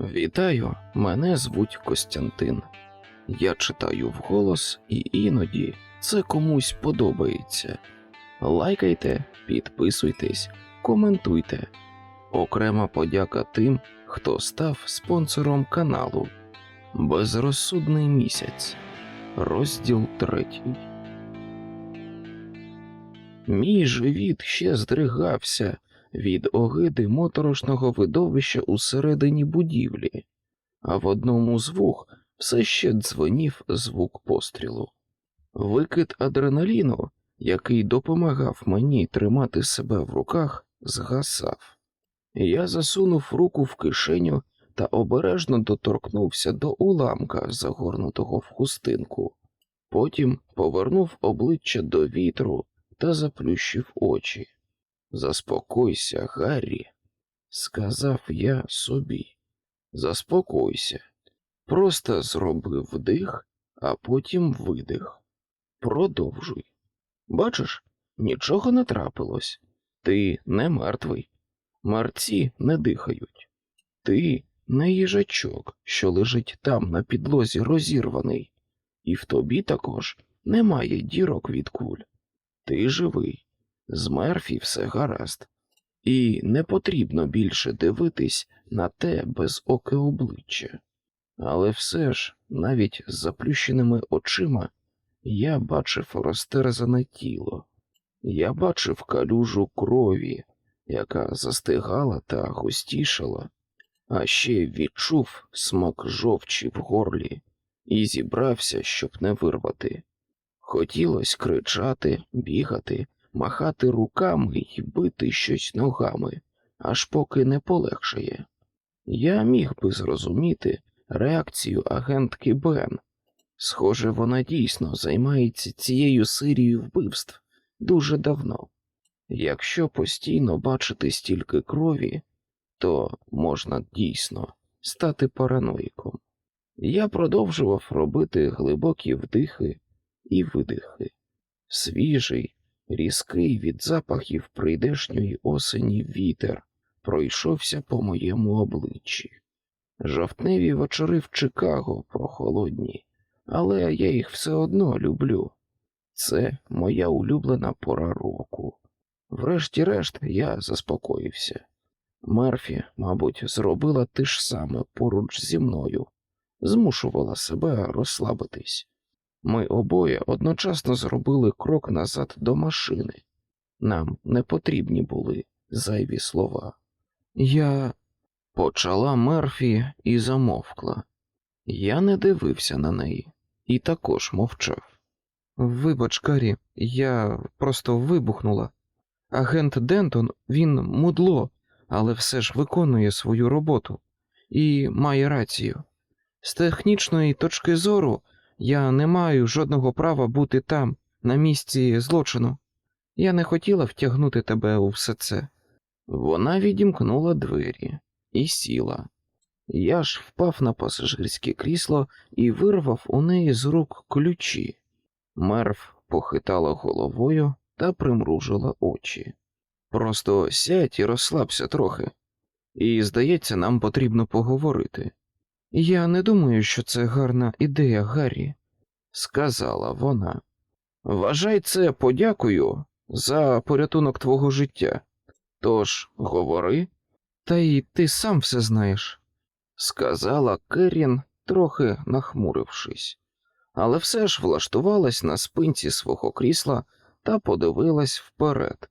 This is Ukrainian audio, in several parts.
Вітаю, мене звуть Костянтин. Я читаю вголос, і іноді це комусь подобається. Лайкайте, підписуйтесь, коментуйте. Окрема подяка тим, хто став спонсором каналу. Безрозсудний місяць. Розділ третій. Мій живіт ще здригався від огиди моторошного видовища усередині будівлі, а в одному з вух все ще дзвонів звук пострілу. Викид адреналіну, який допомагав мені тримати себе в руках, згасав. Я засунув руку в кишеню та обережно доторкнувся до уламка, загорнутого в хустинку. Потім повернув обличчя до вітру та заплющив очі. Заспокойся, Гаррі, сказав я собі. Заспокойся. Просто зроби вдих, а потім видих. Продовжуй. Бачиш, нічого не трапилось. Ти не мертвий. Мерці не дихають. Ти не їжачок, що лежить там на підлозі розірваний, і в тобі також немає дірок від куль. Ти живий. З Мерфі все гаразд, і не потрібно більше дивитись на те безоке обличчя. Але все ж, навіть з заплющеними очима, я бачив розтерзане тіло, я бачив калюжу крові, яка застигала та густішала, а ще відчув смак жовчі в горлі і зібрався, щоб не вирвати. Хотілося кричати, бігати махати руками й бити щось ногами, аж поки не полегшає. Я міг би зрозуміти реакцію агентки Бен. Схоже, вона дійсно займається цією серією вбивств дуже давно. Якщо постійно бачити стільки крові, то можна дійсно стати параноїком. Я продовжував робити глибокі вдихи і видихи. Свіжий, Різкий від запахів прийдешньої осені вітер пройшовся по моєму обличчі. Жовтневі вечори в Чикаго прохолодні, але я їх все одно люблю. Це моя улюблена пора року. Врешті-решт я заспокоївся. Мерфі, мабуть, зробила те ж саме поруч зі мною, змушувала себе розслабитись. Ми обоє одночасно зробили крок назад до машини. Нам не потрібні були зайві слова. Я почала Мерфі і замовкла. Я не дивився на неї і також мовчав. Вибач, Карі, я просто вибухнула. Агент Дентон, він мудло, але все ж виконує свою роботу і має рацію. З технічної точки зору. Я не маю жодного права бути там, на місці злочину. Я не хотіла втягнути тебе у все це. Вона відімкнула двері і сіла. Я ж впав на пасажирське крісло і вирвав у неї з рук ключі. Мерв похитала головою та примружила очі. Просто сядь і розслабся трохи. І, здається, нам потрібно поговорити. Я не думаю, що це гарна ідея, Гаррі, сказала вона. Вважай це подякою за порятунок твого життя. Тож говори, та й ти сам все знаєш, сказала Керін, трохи нахмурившись, але все ж влаштувалась на спинці свого крісла та подивилась вперед.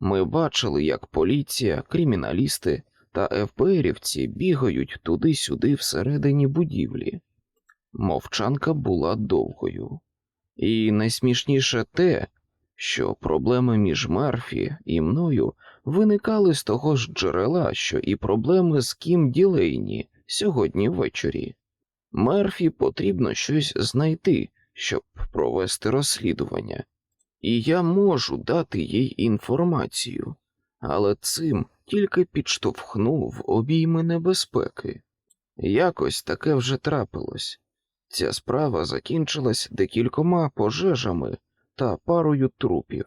Ми бачили, як поліція, криміналісти та ФБРівці бігають туди-сюди всередині будівлі. Мовчанка була довгою, і найсмішніше те, що проблеми між Мерфі і мною виникали з того ж джерела, що і проблеми з Кім Ділейні сьогодні ввечері. Мерфі потрібно щось знайти, щоб провести розслідування, і я можу дати їй інформацію, але цим тільки підштовхнув обійми небезпеки. Якось таке вже трапилось. Ця справа закінчилась декількома пожежами та парою трупів.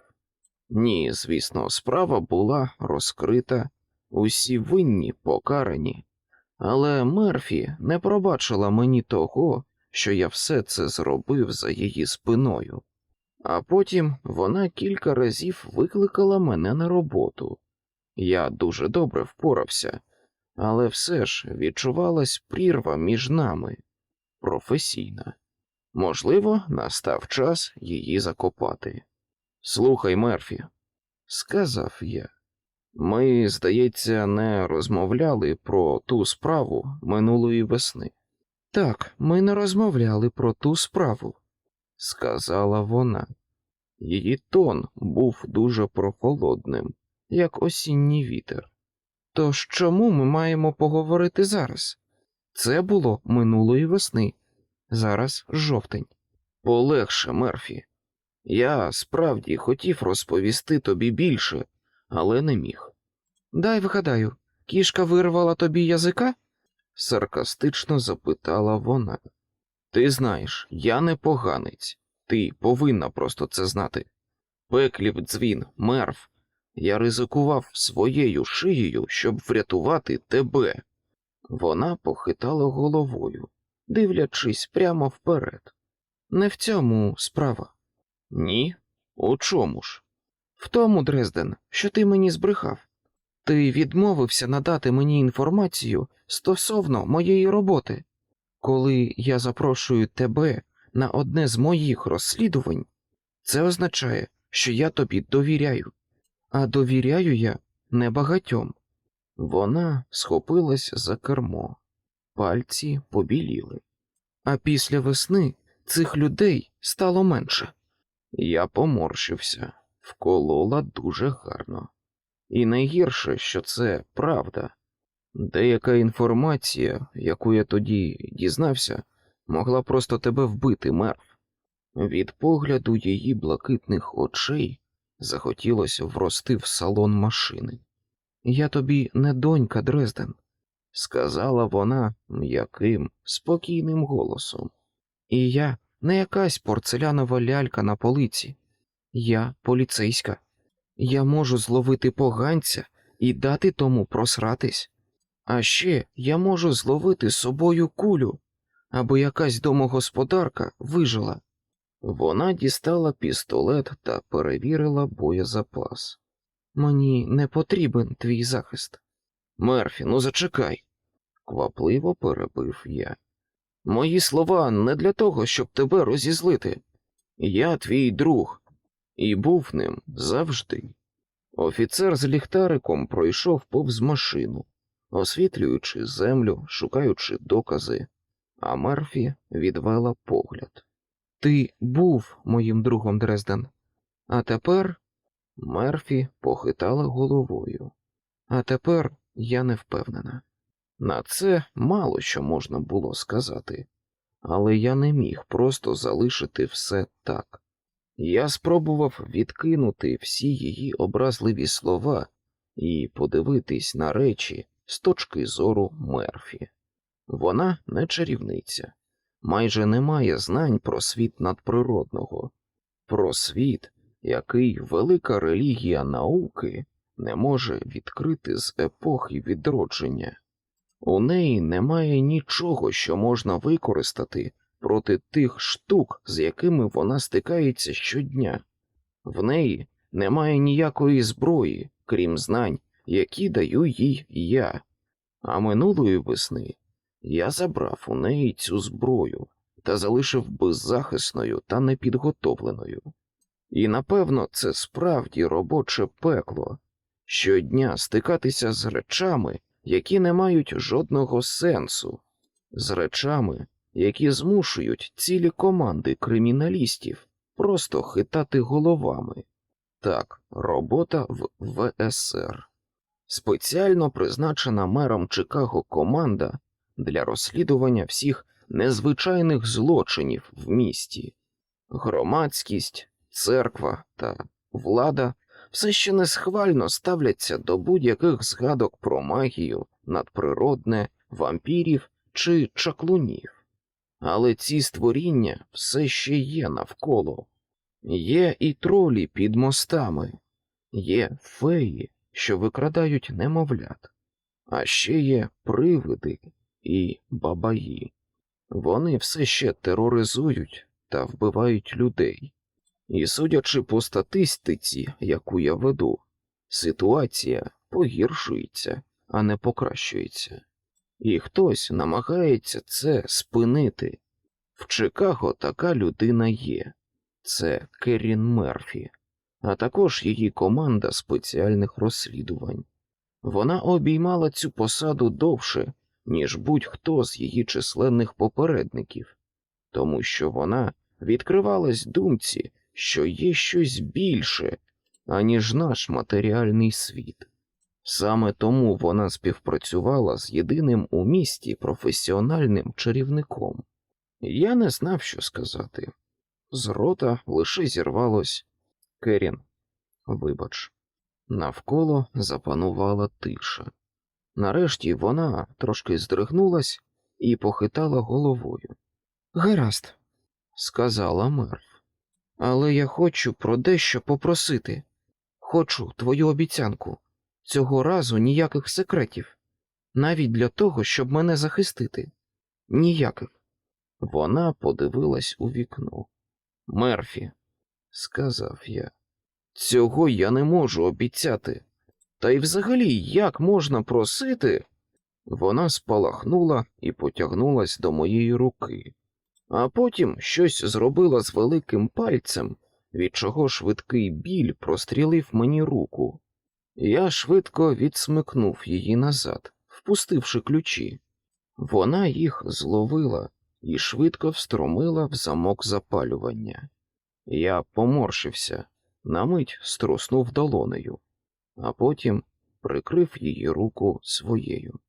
Ні, звісно, справа була розкрита, усі винні покарані, Але Мерфі не пробачила мені того, що я все це зробив за її спиною. А потім вона кілька разів викликала мене на роботу. Я дуже добре впорався, але все ж відчувалась прірва між нами професійна. Можливо, настав час її закопати. Слухай, Мерфі, сказав я. Ми, здається, не розмовляли про ту справу минулої весни. Так, ми не розмовляли про ту справу, сказала вона. Її тон був дуже прохолодним, як осінній вітер. Тож чому ми маємо поговорити зараз? Це було минулої весни, зараз жовтень. Полегше, Мерфі. Я справді хотів розповісти тобі більше, але не міг. Дай вгадаю, кішка вирвала тобі язика? саркастично запитала вона. Ти знаєш, я не поганець, ти повинна просто це знати. Пеклів дзвін, мерв. Я ризикував своєю шиєю, щоб врятувати тебе. Вона похитала головою, дивлячись прямо вперед. Не в цьому справа. Ні? У чому ж? В тому, Дрезден, що ти мені збрехав. Ти відмовився надати мені інформацію стосовно моєї роботи. Коли я запрошую тебе на одне з моїх розслідувань, це означає, що я тобі довіряю, а довіряю я небагатьом. Вона схопилась за кермо, пальці побіліли. А після весни цих людей стало менше. Я поморщився, вколола дуже гарно. І найгірше, що це правда. Деяка інформація, яку я тоді дізнався, могла просто тебе вбити, мерв. Від погляду її блакитних очей захотілося врости в салон машини. Я тобі не донька, Дрезден, сказала вона м'яким, спокійним голосом. І я не якась порцелянова лялька на полиці. Я поліцейська. Я можу зловити поганця і дати тому просратись. А ще я можу зловити собою кулю, аби якась домогосподарка вижила. Вона дістала пістолет та перевірила боєзапас. Мені не потрібен твій захист. Мерфі, ну зачекай, квапливо перебив я. Мої слова не для того, щоб тебе розізлити. Я твій друг і був ним завжди. Офіцер з ліхтариком пройшов повз машину, освітлюючи землю, шукаючи докази, а Мерфі відвела погляд. Ти був моїм другом Дрезден, а тепер Мерфі похитала головою. А тепер я не впевнена. На це мало що можна було сказати, але я не міг просто залишити все так. Я спробував відкинути всі її образливі слова і подивитись на речі з точки зору Мерфі. Вона не чарівниця, майже не має знань про світ надприродного, про світ, який велика релігія науки не може відкрити з епохи відродження. У неї немає нічого, що можна використати проти тих штук, з якими вона стикається щодня. В неї немає ніякої зброї, крім знань, які даю їй я. А минулої весни я забрав у неї цю зброю та залишив беззахисною та непідготовленою. І напевно це справді робоче пекло щодня стикатися з речами, які не мають жодного сенсу, з речами, які змушують цілі команди криміналістів просто хитати головами. Так, робота в ВСР. Спеціально призначена мером Чикаго команда для розслідування всіх незвичайних злочинів в місті. Громадськість, церква та влада все ще несхвально ставляться до будь-яких згадок про магію, надприродне, вампірів чи чаклунів. Але ці створіння все ще є навколо. Є і тролі під мостами, є феї, що викрадають немовлят, А ще є привиди і бабаї. Вони все ще тероризують та вбивають людей. І судячи по статистиці, яку я веду, ситуація погіршується, а не покращується. І хтось намагається це спинити. В Чикаго така людина є це Керін Мерфі, а також її команда спеціальних розслідувань. Вона обіймала цю посаду довше, ніж будь-хто з її численних попередників, тому що вона відкривалась думці, що є щось більше, аніж наш матеріальний світ. Саме тому вона співпрацювала з єдиним у місті професіональним чарівником. Я не знав, що сказати. З рота лише зірвалось Керін, вибач. Навколо запанувала тиша. Нарешті вона трошки здригнулась і похитала головою. Гаразд, сказала Мерф. Але я хочу про дещо попросити. Хочу твою обіцянку. Цього разу ніяких секретів, навіть для того, щоб мене захистити. Ніяких. Вона подивилась у вікно. Мерфі, сказав я, цього я не можу обіцяти. Та й взагалі як можна просити? Вона спалахнула і потягнулась до моєї руки, а потім щось зробила з великим пальцем, від чого швидкий біль прострілив мені руку. Я швидко відсмикнув її назад, впустивши ключі. Вона їх зловила і швидко встромила в замок запалювання. Я поморщився, на мить струснув долонею, а потім прикрив її руку своєю.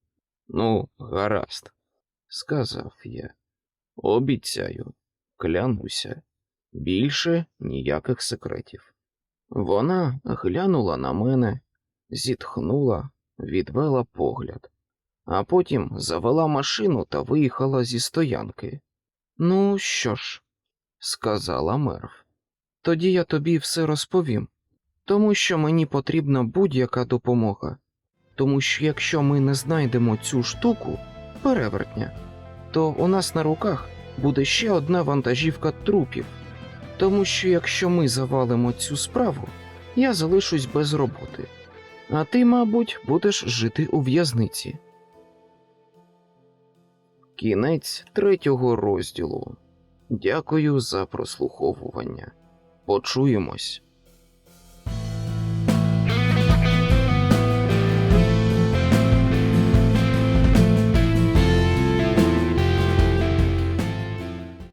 Ну, гаразд, сказав я. Обіцяю, клянуся, більше ніяких секретів. Вона глянула на мене, зітхнула, відвела погляд, а потім завела машину та виїхала зі стоянки. Ну що ж, сказала Мерв, тоді я тобі все розповім, тому що мені потрібна будь-яка допомога. Тому що якщо ми не знайдемо цю штуку, перевертня, то у нас на руках буде ще одна вантажівка трупів. Тому що якщо ми завалимо цю справу, я залишусь без роботи, а ти, мабуть, будеш жити у в'язниці. Кінець третього розділу. Дякую за прослуховування. Почуємось.